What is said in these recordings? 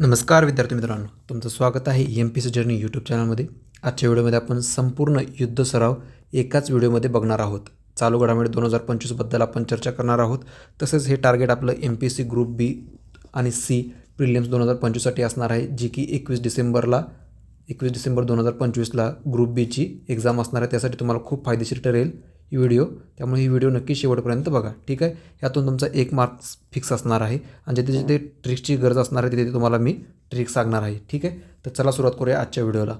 नमस्कार विद्यार्थी मित्रांनो तुमचं स्वागत आहे M P C journey YouTube चॅनलमध्ये आजच्या व्हिडिओमध्ये आपण संपूर्ण युद्ध सराव एकाच व्हिडिओमध्ये बघणार आहोत. चालू घडामोडी दोन हजार पंचवीसबद्दल आपण चर्चा करणार आहोत. तसेच हे टार्गेट आपलं M P C group B आणि सी प्रिलियम्स दोन हजार पंचवीससाठी असणार आहे जी की एकवीस डिसेंबरला एकवीस डिसेंबर दोन हजार पंचवीसला ग्रुप बीची एक्झाम असणार आहे. त्यासाठी तुम्हाला खूप फायदेशीर ठरेल. व्हिडिओ त्यामुळे ही व्हिडिओ नक्की शेवटपर्यंत बघा. ठीक आहे? यातून तुमचा एक मार्क्स फिक्स असणार आहे. आणि जिथे जिथे ट्रिक्सची गरज असणार आहे तिथे तुम्हाला मी ट्रिक सांगणार आहे. ठीक आहे? तर चला सुरुवात करूया आजच्या व्हिडिओला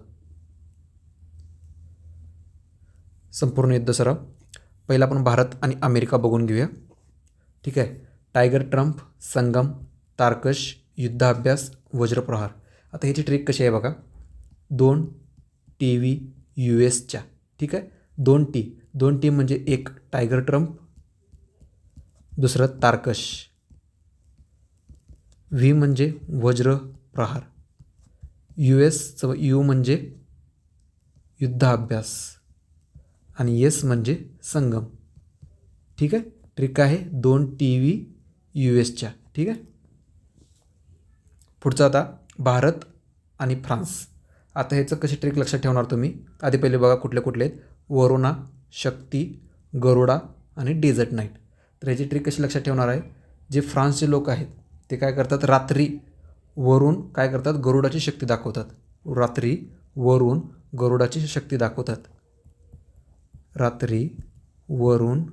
संपूर्ण युद्ध सराव. पहिला आपण भारत आणि अमेरिका बघून घेऊया. ठीक आहे? टायगर ट्रम्प संगम तारकश युद्धाभ्यास वज्रप्रहार. आता ह्याची ट्रिक कशी आहे बघा? दोन टी व्ही यू एसच्या ठीक आहे? दोन टी दोन टीम म्हणजे एक टायगर ट्रम्प दुसरं तारकश. व्ही म्हणजे वज्र प्रहार. यू एसचं यू म्हणजे युद्धाभ्यास. आणि एस म्हणजे संगम. ठीक आहे? ट्रिक आहे दोन टी व्ही यू एसच्या. ठीक आहे? पुढचं आता भारत आणि फ्रान्स. आता ह्याचं कशी ट्रिक लक्षात ठेवणार तुम्ही? आधी पहिले बघा कुठले कुठले आहेत. वरुणा शक्ती गरुडा आणि डेझर्ट नाईट तर ह्याची ट्रिक कशी लक्षात ठेवणार आहे? जे फ्रान्सचे लोक आहेत ते काय करतात? रात्री वरून काय करतात? गरुडाची शक्ती दाखवतात. रात्री वरून गरुडाची शक्ती दाखवतात. रात्री वरून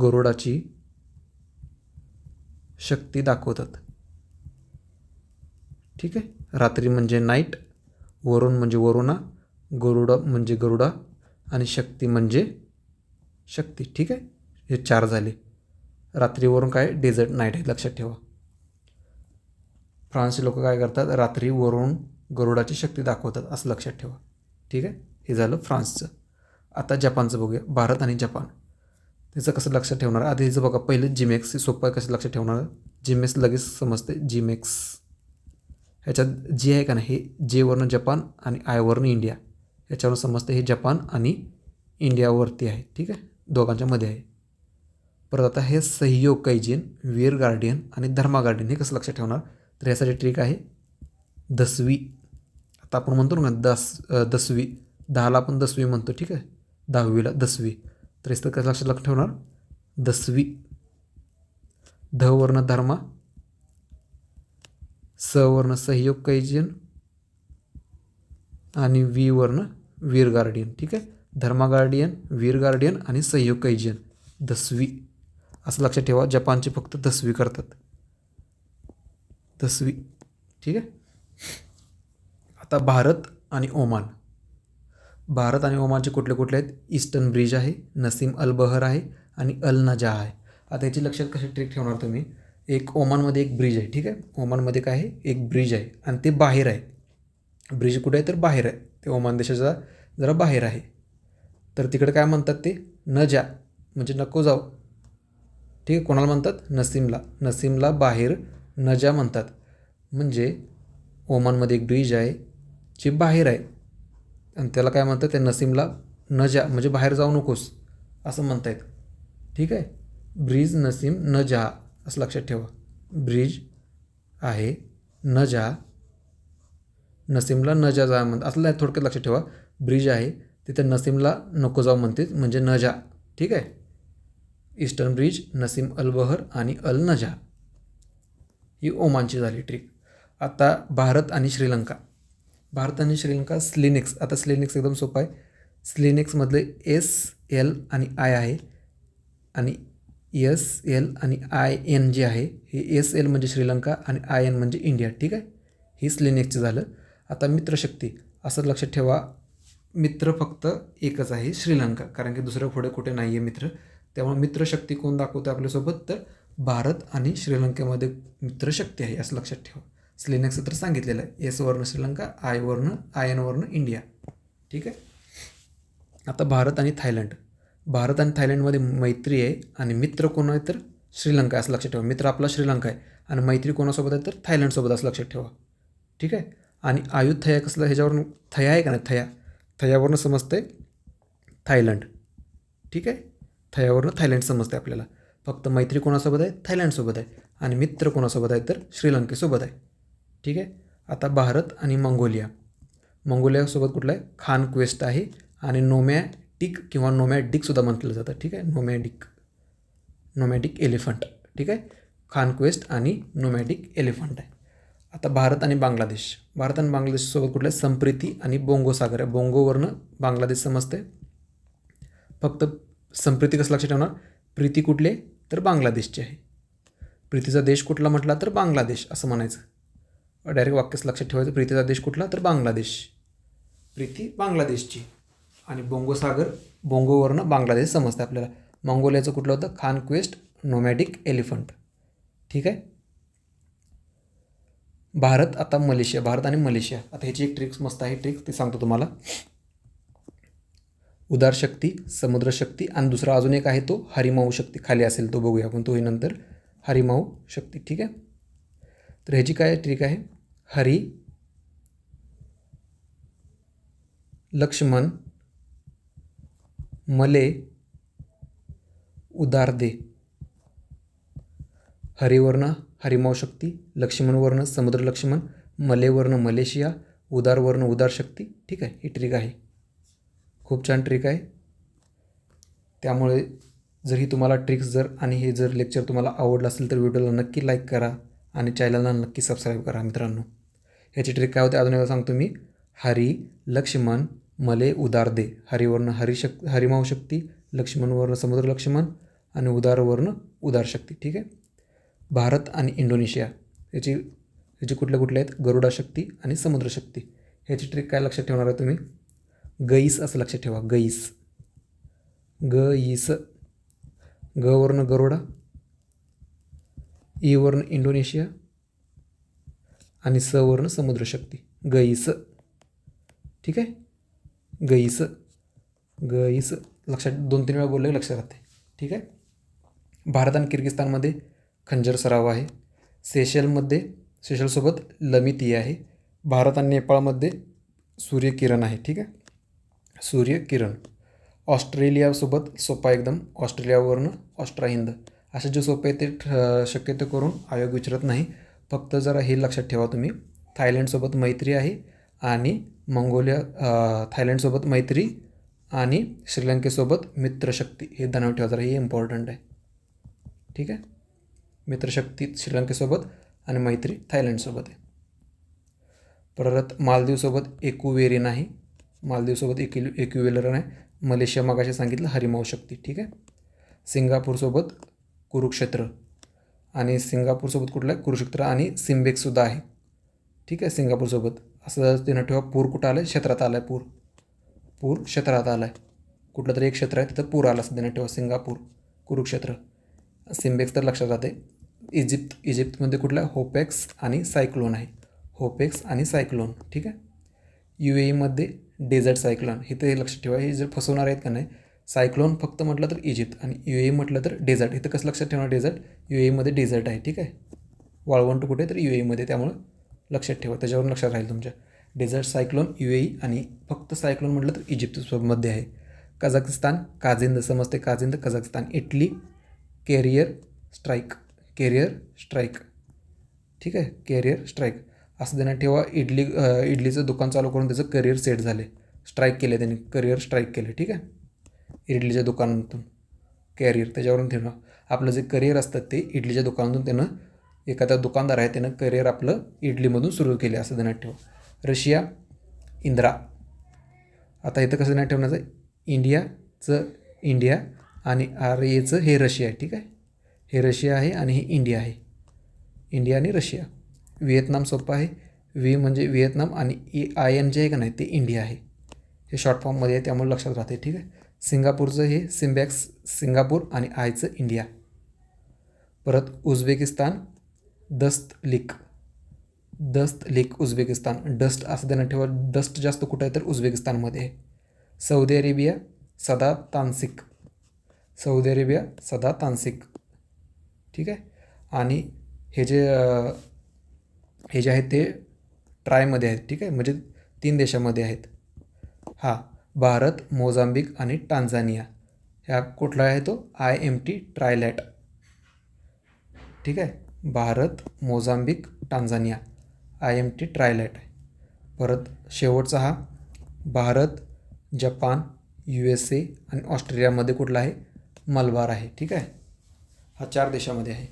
गरुडाची शक्ती दाखवतात. ठीक आहे? रात्री म्हणजे नाईट वरून म्हणजे वरुणा गरुडा म्हणजे गरुडा आणि शक्ती म्हणजे शक्ती. ठीक आहे? हे चार झाले. रात्रीवरून काय? डेझर्ट नाईट आहे. लक्षात ठेवा. फ्रान्सचे लोक काय करतात? रात्रीवरून गरुडाची शक्ती दाखवतात असं लक्षात ठेवा. ठीक आहे? हे झालं फ्रान्सचं. आता जपानचं बघूया. भारत आणि जपान. त्याचं कसं लक्षात ठेवणार? आधी हिचं बघा. पहिलं जिमेक्स हे सोपं आहे. कसं लक्षात ठेवणार? जिमेक्स लगेच समजते. जिमेक्स ह्याच्यात जी आहे का नाही? हे जेवरनं जपान आणि आयवरनं इंडिया. याच्यावर समजतं हे जपान आणि इंडियावरती आहे ठीक आहे? दोघांच्या मध्ये आहे. परत आता हे सहयोग कैजिन वीर गार्डियन आणि धर्मा गार्डियन हे कसं लक्षात ठेवणार? तर यासाठी ट्रिक आहे. दसवी. आता आपण म्हणतो ना दस दसवी. दहाला आपण दसवी म्हणतो ठीक आहे? दहावीला दसवी. तर याचं कसं लक्षात लक्षात ठेवणार? दसवी. ध वर्ण धर्मा. सवर्ण सहयोग कैजियन आणि वी वर्ण वीर गार्डियन ठीक आहे? धर्मा गार्डियन वीर गार्डियन आणि सहयोग कैजियन. दसवी. असं लक्षात ठेवा जपानचे फक्त दसवी करतात. दसवी. ठीक आहे? आता भारत आणि ओमान. भारत आणि ओमानचे कुठले कुठले आहेत? ईस्टर्न ब्रिज आहे नसीम अल बहर आहे आणि अल नजा आहे. आता याची लक्षात कशी ट्रिक ठेवणार तुम्ही? एक ओमानमध्ये एक ब्रिज आहे ठीक आहे? ओमानमध्ये काय आहे? एक ब्रिज आहे आणि ते बाहेर आहे. ब्रिज कुठे आहे? तर बाहेर आहे. ते ओमान देशाच्या जरा बाहेर आहे. तर तिकडे काय म्हणतात ते? न जा म्हणजे नको जाऊ. ठीक आहे? कोणाला म्हणतात? नसीमला. नसीमला बाहेर न जा म्हणतात. म्हणजे ओमानमध्ये एक ब्रिज आहे जे बाहेर आहे. आणि त्याला काय म्हणतात ते? नसीमला न जा म्हणजे बाहेर जाऊ नकोस असं म्हणतायत. ठीक आहे? ब्रिज नसीम न जा असं लक्षात ठेवा. ब्रिज आहे न जा नसीमला न जा जा म्हणतात. असलं थोडक्यात लक्षात ठेवा. ब्रिज आहे तिथे नसीमला नको जाऊ म्हणते म्हणजे न जा. ठीक आहे? ईस्टर्न ब्रिज नसीम अल बहर आणि अल नजा. ही ओमानची झाली ट्रिक. आता भारत आणि श्रीलंका. भारत आणि श्रीलंका स्लिनिक्स. आता स्लिनिक्स एकदम सोपं आहे. स्लिनिक्समधले एस एल आणि आय आहे. आणि एस एल आणि आय एन जे आहे हे एस एल म्हणजे श्रीलंका आणि आय एन म्हणजे इंडिया. ठीक आहे? ही स्लिनिक्सचं झालं. आता मित्रशक्ती असं लक्षात ठेवा. मित्र फक्त एकच आहे श्रीलंका कारण की दुसरं पुढे कुठे नाही आहे मित्र. त्यामुळे मित्रशक्ती कोण दाखवतो आपल्यासोबत? तर भारत आणि श्रीलंकेमध्ये मित्रशक्ती आहे असं लक्षात ठेवा. स्लिनेक्स तर सांगितलेलं आहे. एस वर्ण श्रीलंका आय वर्ण आय एन वर्ण इंडिया ठीक आहे? आता भारत आणि थायलंड. भारत आणि थायलंडमध्ये मैत्री आहे आणि मित्र कोण आहे तर श्रीलंका असं लक्षात ठेवा. मित्र आपला श्रीलंका आहे आणि मैत्री कोणासोबत आहे तर थायलंडसोबत असं लक्षात ठेवा. ठीक आहे? आणि आयुध थया कसलं ह्याच्यावरून थया आहे का नाही? थया. थयावरनं समजते थायलंड. ठीक आहे? थयावरनं थायलंड समजते आपल्याला. फक्त मैत्री कोणासोबत आहे? थायलंडसोबत आहे. आणि मित्र कोणासोबत आहे तर श्रीलंकेसोबत आहे. ठीक आहे? आता भारत आणि मंगोलिया. मंगोलियासोबत कुठलं आहे? खान क्वेस्ट आहे. आणि नोमॅटिक किंवा नोमॅडिकसुद्धा म्हटलं जातं. ठीक आहे? Nomadic nomadic elephant. ठीक आहे? खान क्वेस्ट आणि नोमॅटिक एलिफंट आहे. आता भारत आणि बांगलादेश. भारत आणि बांगलादेशसोबत कुठलं? संप्रिती संप्रीती आणि बोंगो सागर आहे बोंगोवरनं बांगलादेश समजते फक्त संप्रीती कसं लक्षात ठेवणार? प्रीती कुठले तर बांगलादेशची आहे. प्रीतीचा देश कुठला म्हटला तर बांगलादेश असं म्हणायचं. डायरेक्ट वाक्यच लक्षात ठेवायचं. प्रीतीचा देश कुठला तर बांगलादेश. प्रीती बांगलादेशची. आणि बोंगोसागर बोंगोवरनं बांगलादेश समजतं आपल्याला. मंगोलियाचं कुठलं होतं? Khan Quest nomadic elephant. ठीक आहे? भारत आता मलेशिया भारत आणि मलेशिया. आता ह्याची एक ट्रिक्स मस्त आहे ट्रिक्स ते सांगतो तुम्हाला. उदार शक्ती समुद्र शक्ती आणि दुसरा अजून एक आहे तो हरिमाऊ शक्ती. खाली असेल तो बघूया आपण तोही नंतर. हरिमाऊ शक्ती ठीक आहे? तर ह्याची काय ट्रिक आहे? हरी लक्ष्मण मले उदार दे. हरिवर्ण हरिमाऊ शक्ती लक्ष्मणवर्ण समुद्र लक्ष्मण मलेवर्ण मलेशिया उदारवर्ण उदार शक्ती ठीक आहे ही ट्रिक आहे. खूप छान ट्रिक आहे. त्यामुळे जर ही तुम्हाला ट्रिक्स जर आणि हे जर लेक्चर तुम्हाला आवडलं असेल तर व्हिडिओला नक्की लाईक करा आणि चॅनलला नक्की सबस्क्राईब करा मित्रांनो. ह्याची ट्रिक काय होते अजून एकदा सांगतो मी. हरी लक्ष्मण मले उदार दे. हरिवर्ण हरिशक् हरिमाऊ शक्ती लक्ष्मणवर्ण समुद्र लक्ष्मण आणि उदारवर्ण उदार शक्ती ठीक आहे? भारत आणि इंडोनेशिया याची ह्याची कुठल्या कुठल्या आहेत? गरुडा शक्ती आणि समुद्रशक्ती ह्याची ट्रिक काय लक्षात ठेवणार आहे तुम्ही? गईस असं लक्षात ठेवा. गईस. ग ईस ग वर्ण गरुडा ई वर्ण इंडोनेशिया आणि स वर्ण समुद्रशक्ती गईस. ठीक आहे? गईस. गईस. लक्षात दोन तीन वेळा बोलले लक्षात राहते. ठीक आहे? भारत आणि किर्गिस्तानमध्ये खंजर सराव आहे. सेशलमध्ये सेशलसोबत लमिती आहे. भारत आणि नेपाळमध्ये सूर्यकिरण आहे ठीक आहे? सूर्यकिरण. ऑस्ट्रेलियासोबत सोपा एकदम ऑस्ट्रेलियावरनं ऑस्ट्रा हिंद. असे जे सोपे आहे ते ठ- शक्यतो करून आयोग विचारत नाही. फक्त जरा हे लक्षात ठेवा तुम्ही. थायलंडसोबत मैत्री आहे आणि मंगोलिया थायलंडसोबत मैत्री आणि श्रीलंकेसोबत मित्रशक्ती. हे ध्यानात ठेवा जरा हे इम्पॉर्टंट आहे. ठीक आहे? मित्रशक्ती श्रीलंकेसोबत आणि मैत्री थायलंडसोबत आहे. परत मालदीवसोबत एकुवेरियन आहे मालदीवसोबत एकु एक्युवेलरन आहे मलेशिया मगाशी सांगितलं हरिमाऊ शक्ती ठीक आहे? सिंगापूरसोबत कुरुक्षेत्र आणि सिंगापूरसोबत कुठलं? आहे कुरुक्षेत्र आणि सिम्बेकसुद्धा आहे. ठीक आहे सिंगापूरसोबत. असं त्यांना ठेवा पूर कुठं आलं आहे क्षेत्रात आला आहे पूर. पूर क्षेत्रात आला आहे कुठलं तरी एक क्षेत्र आहे तिथं पूर आला असं देणं ठेवा सिंगापूर कुरुक्षेत्र. सिम्बेक्स तर लक्षात राहते. इजिप्त इजिप्तमध्ये कुठला होपेक्स आणि सायक्लोन आहे. होपेक्स आणि सायक्लोन ठीक आहे? यू एमध्ये डेझर्ट सायक्लोन हे ते लक्षात ठेवा. हे जर फसवणार आहेत का नाही? सायक्लोन फक्त म्हटलं तर इजिप्त आणि यू ए म्हटलं तर डेझर्ट. इथं कसं लक्षात ठेवणार? डेझर्ट. यू एमध्ये डेझर्ट आहे ठीक आहे? वाळवंट कुठे? तर यू एमध्ये त्यामुळं लक्षात ठेवा. त्याच्यावरून लक्षात राहील तुमच्या. डेझर्ट सायक्लोन यू ए आणि फक्त सायक्लोन म्हटलं तर इजिप्तमध्ये आहे. कझाकिस्तान काझिंद. समजते Kazind Kazakhstan. Italy carrier strike carrier strike. ठीक आहे? Carrier strike. असं देण्यात ठेवा इडली इडलीचं दुकान चालू करून त्याचं करिअर सेट झाले. स्ट्राईक केले त्यांनी करिअर स्ट्राईक केले. ठीक आहे? इडलीच्या दुकानातून. कॅरियर त्याच्यावरून ठेवणं आपलं जे करिअर असतं ते इडलीच्या दुकानातून त्यानं एखादा दुकानदार आहे त्यानं करिअर आपलं इडलीमधून सुरू केले असं देण्यात ठेवा. रशिया इंद्रा. आता इथं कसं देण्यात ठेवण्याचं इंडियाचं इंडिया आणि आर एचं हे रशिया आहे ठीक आहे? हे रशिया आहे आणि हे इंडिया आहे. इंडिया आणि रशिया. व्हिएतनाम सोपं आहे. व्ही म्हणजे व्हिएतनाम आणि ई आय एन जे आहे का नाही ते इंडिया आहे. हे शॉर्ट फॉर्ममध्ये आहे त्यामुळे लक्षात राहते ठीक आहे? सिंगापूरचं हे सिम्बॅक्स सिंगापूर आणि आयचं इंडिया. परत Uzbekistan Dustlik Dustlik Uzbekistan. Dust असं त्यांना ठेवा डस्ट जास्त कुठं आहे तर उझबेकिस्तानमध्ये आहे. सौदी अरेबिया सदा तानसिक. सौदी अरेबिया सदा तांसिक ठीक आहे? आणि हे जे हे जे आहेत ते ट्रायमध्ये आहेत. ठीक आहे? म्हणजे तीन देशामध्ये आहेत. हा भारत मोझांबिक आणि टांझानिया. ह्या कुठला आहे तो? I M T trilat. ठीक आहे? Bharat Mozambique Tanzania. I M T trilat आहे. परत शेवटचा हा. Bharat Japan U S A आणि ऑस्ट्रेलियामध्ये कुठला आहे? मलबार आहे ठीक आहे? हा चार देशामध्ये आहे.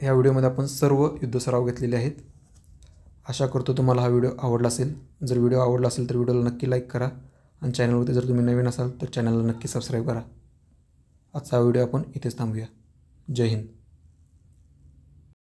ह्या व्हिडिओमध्ये आपण सर्व युद्ध सराव घेतलेले आहेत. आशा करतो तुम्हाला हा व्हिडिओ आवडला असेल. जर व्हिडिओ आवडला असेल तर व्हिडिओला नक्की लाईक करा आणि चॅनलवरती जर तुम्ही नवीन असाल तर चॅनलला नक्की सबस्क्राईब करा. आजचा व्हिडिओ आपण इथेच थांबूया. जय हिंद.